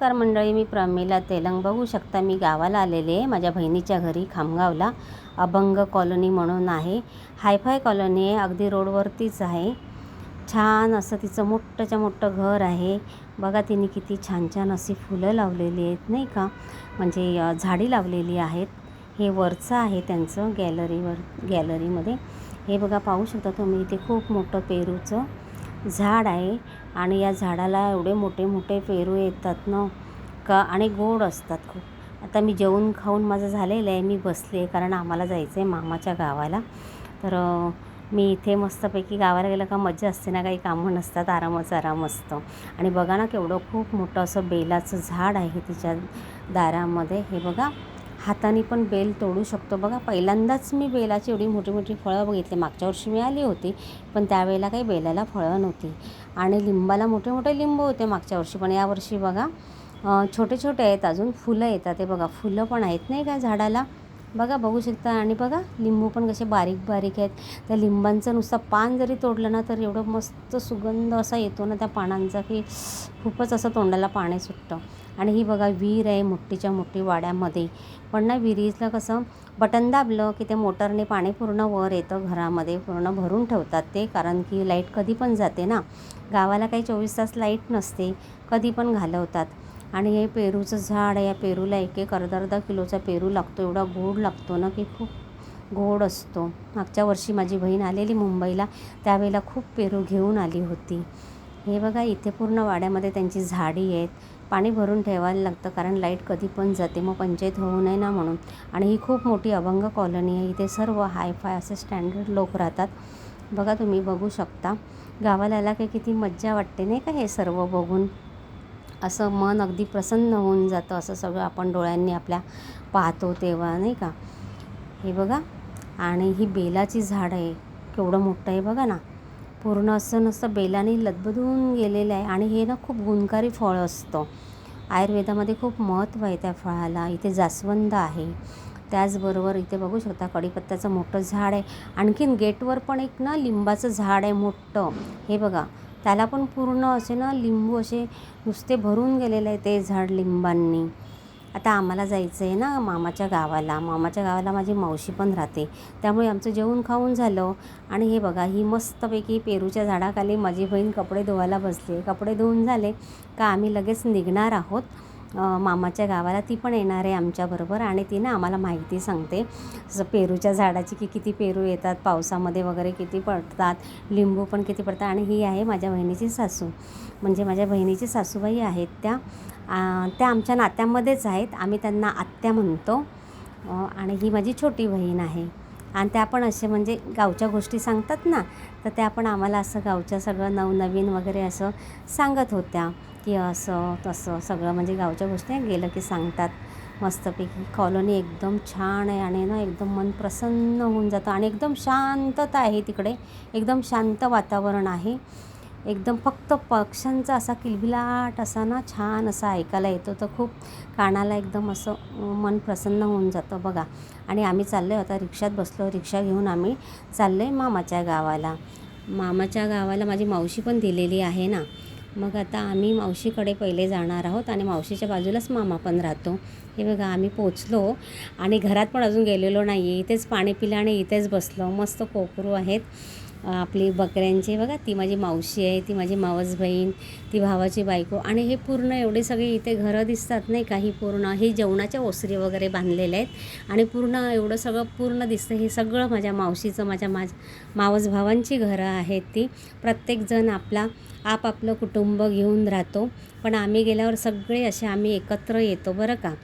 नमस्कार मंडळी मी प्रमिला तेलंग. बघू शकता मी गावाला आलेले आहे. माझ्या बहिणीच्या घरी खामगावला अभंग कॉलनी म्हणून आहे. हायफाय कॉलनी आहे. अगदी रोडवरतीच आहे. छान असं तिचं मोठंच्या मोठं घर आहे. बघा तिने किती छान छान अशी फुलं लावलेली आहेत नाही का? म्हणजे झाडी लावलेली आहेत. हे वरचं आहे त्यांचं गॅलरीवर गॅलरीमध्ये. हे बघा पाहू शकता तुम्ही इथे खूप मोठं पेरूचं झाड आहे आणि या झाडाला एवढे मोठे मोठे पेरू येतात ना का आणि गोड असतात खूप. आता मी जेवण खाऊन माझं झालेलं आहे मी बसले कारण आम्हाला जायचं आहे मामाच्या गावाला. तर मी इथे मस्तपैकी गावाला गेलं का मजा असते ना काही कामं नसतात आरामच आराम असतं. आणि बघा ना केवढं खूप मोठं असं बेलाचं झाड आहे तिच्या दारामध्ये. हे बघा. हाताने पण बेल तोडू शकतो. बघा पहिल्यांदाच मी बेलाची एवढी मोठी मोठी फळं बघितली. मागच्या वर्षी मी आली होती पण त्यावेळेला काही बेलाला फळं नव्हती. आणि लिंबाला मोठे मोठे लिंब होते मागच्या वर्षी पण यावर्षी बघा छोटे छोटे आहेत अजून फुलं येतात. ते बघा फुलं पण आहेत नाही का झाडाला? बघा बघू शकता. आणि बघा लिंबू पण कसे बारीक बारीक आहेत. त्या लिंबांचं नुसतं पान जरी तोडलं ना तर एवढं मस्त सुगंध असा येतो ना त्या पानांचा की खूपच असं तोंडाला पाणी सुटतं. आणि ही बघा विहीर आहे मोठीच्या मोठी वाड्यामध्ये. पण ना विहिरीतलं कसं बटन दाबलं की ते मोटरने पाणी पूर्ण वर येतं घरामध्ये पूर्ण भरून ठेवतात ते. कारण की लाइट कधी पण जाते ना. गावाला काही चोवीस तास लाइट नसते कधी पण घालवतात. आणि हे पेरूचं झाड आहे या पेरूला एक एक अर्धा अर्धा किलोचा पेरू लागतो. एवढा गोड लागतो ना की खूप गोड असतो. मागच्या वर्षी माझी बहीण आलेली मुंबईला त्यावेळेला खूप पेरू घेऊन आली होती. हे बघा इथे पूर्ण वाड्यामध्ये त्यांची झाडी आहेत. पाणी भरून ठेवायला लागतं कारण लाइट कधी पण जाते मग पंचायत होऊ नये ना म्हणून. आणि ही खूप मोठी अभंग कॉलनी आहे. इथे सर्व हायफाय असे स्टँडर्ड लोक राहतात. बघा तुम्ही बघू शकता. गावाला आला की किती मज्जा वाटते नाही का हे सर्व बघून? असं मन अगदी प्रसन्न होऊन जातं असं सगळं आपण डोळ्यांनी आपल्या पाहतो तेव्हा नाही का? हे बघा. आणि ही बेलाची झाड आहे. केवढं मोठं आहे बघा ना. पूर्ण असं नसतं बेलाने लदबदून गेलेलं आहे. आणि हे ना खूप गुणकारी फळ असतं. आयुर्वेदामध्ये खूप महत्त्व आहे त्या फळाला. इथे जास्वंद आहे. त्याचबरोबर इथे बघू शकता कढीपत्त्याचं मोठं झाड आहे. आणखीन गेटवर पण एक ना लिंबाचं झाड आहे मोठं. हे बघा. त्याला पण पूर्ण असे ना लिंबू असे नुसते भरून गेलेले आहे ते झाड लिंबांनी. आता आम्हाला जायचं आहे ना मामाच्या गावाला. मामाच्या गावाला माझी मावशी पण राहते. त्यामुळे आमचं जेवण खाऊन झालं. आणि हे बघा ही मस्तपैकी पेरूच्या झाडाखाली माझी बहीण कपडे धुवायला बसली कपडे धुवून झाले का आम्ही लगेच निघणार आहोत. मामाच्या गावाला ती पण येणार आहे आमच्याबरोबर आणि ती ना आम्हाला माहिती सांगते. जसं पेरूच्या झाडाची की किती पेरू येतात पावसामध्ये वगैरे किती पडतात लिंबू पण किती पडतात आणि ही आहे माझ्या बहिणीची सासू. म्हणजे माझ्या बहिणीची सासूबाई आहेत त्या. त्या आमच्या नात्यामध्येच आहेत. आम्ही त्यांना आत्या म्हणतो. आणि ही माझी छोटी बहीण आहे. आणि त्या पण असे म्हणजे गावच्या गोष्टी सांगतात ना तर त्या पण आम्हाला असं गावच्या सगळं नवनवीन वगैरे असं सांगत होत्या. की असं तसं सगळं म्हणजे गावच्या गोष्टी गेलं की सांगतात मस्तपैकी. कॉलनी एकदम छान आहे आणि ना एकदम मन प्रसन्न होऊन जातं आणि एकदम शांतता आहे तिकडे. एकदम शांत वातावरण आहे. एकदम फक्त पक्ष्यांचा असा किलबिलाट असा ना छान असा ऐकायला येतो. तर खूप कानाला एकदम असं मन प्रसन्न होऊन जातं बघा. आणि आम्ही चाललो आहे आता रिक्षात बसलो रिक्षा घेऊन आम्ही चाललो आहे मामाच्या गावाला. मामाच्या गावाला माझी मावशी पण दिलेली आहे ना. मग आता आम्ही मावशीकडे पहिले जाणार आहोत आणि मावशीच्या बाजूलाच मामा पण राहतो. हे बघा आम्ही पोचलो आणि घरात पण अजून गेलेलो नाही आहे इथेच पाणी पिलं आणि इथेच बसलो. मस्त कोकरू आहेत. आपली बकऱ्यांची बघा ती माझी मावशी आहे ती माझी मावस बहीण ती भावाची बायको आणि हे पूर्ण एवढे सगळे इथे घरं दिसतात नाही काही पूर्ण हे जेवणाच्या ओसरी वगैरे बांधलेले आहेत आणि पूर्ण एवढं सगळं पूर्ण दिसतं. हे सगळं माझ्या मावशीचं माझ्या माझ मावस भावांची घरं आहेत ती. प्रत्येकजण आपला आपापलं कुटुंब घेऊन राहतो. पण आम्ही गेल्यावर सगळे असे आम्ही एकत्र येतो बरं का?